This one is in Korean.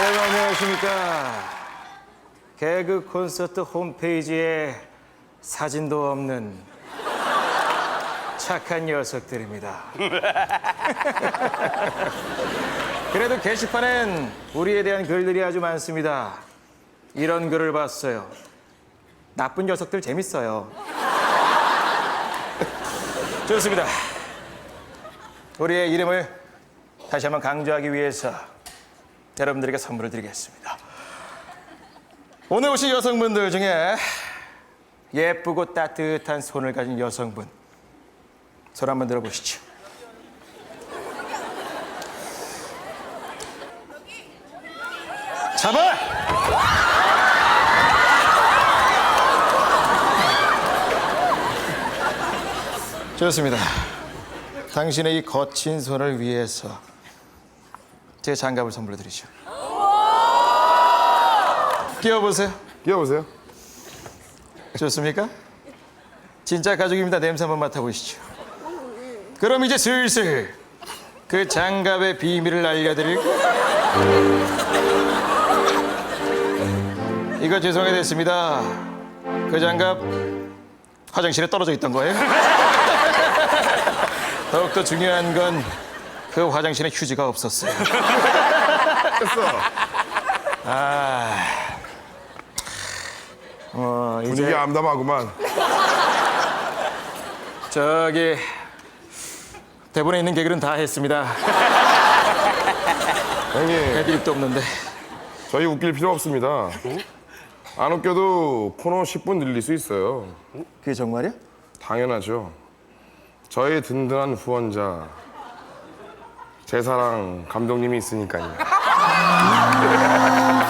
안녕하십니까. 개그 콘서트 홈페이지에 사진도 없는 착한 녀석들입니다. 그래도 게시판엔 우리에 대한 글들이 아주 많습니다. 이런 글을 봤어요. 나쁜 녀석들 재밌어요. 좋습니다. 우리의 이름을 다시 한번 강조하기 위해서 여러분들에게 선물을 드리겠습니다. 오늘 오신 여성분들 중에 예쁘고 따뜻한 손을 가진 여성분 손 한번 들어보시죠. 잡아! 좋습니다. 당신의 이 거친 손을 위해서 제 장갑을 선물로 드리죠. 끼워보세요. 끼워보세요. 좋습니까? 진짜 가족입니다. 냄새 한번 맡아보시죠. 그럼 이제 슬슬 그 장갑의 비밀을 알려드릴까? 이거 죄송해 됐습니다. 그 장갑 화장실에 떨어져 있던 거예요. 더욱더 중요한 건 그 화장실에 휴지가 없었어요. 됐어. 어, 분위기 이제 암담하구만. 저기 대본에 있는 개그는 다 했습니다. 형님, 애드립도 없는데. 저희 웃길 필요 없습니다. 안 웃겨도 코너 10분 늘릴 수 있어요. 그게 정말이야? 당연하죠. 저희 든든한 후원자, 제 사랑 감독님이 있으니까요.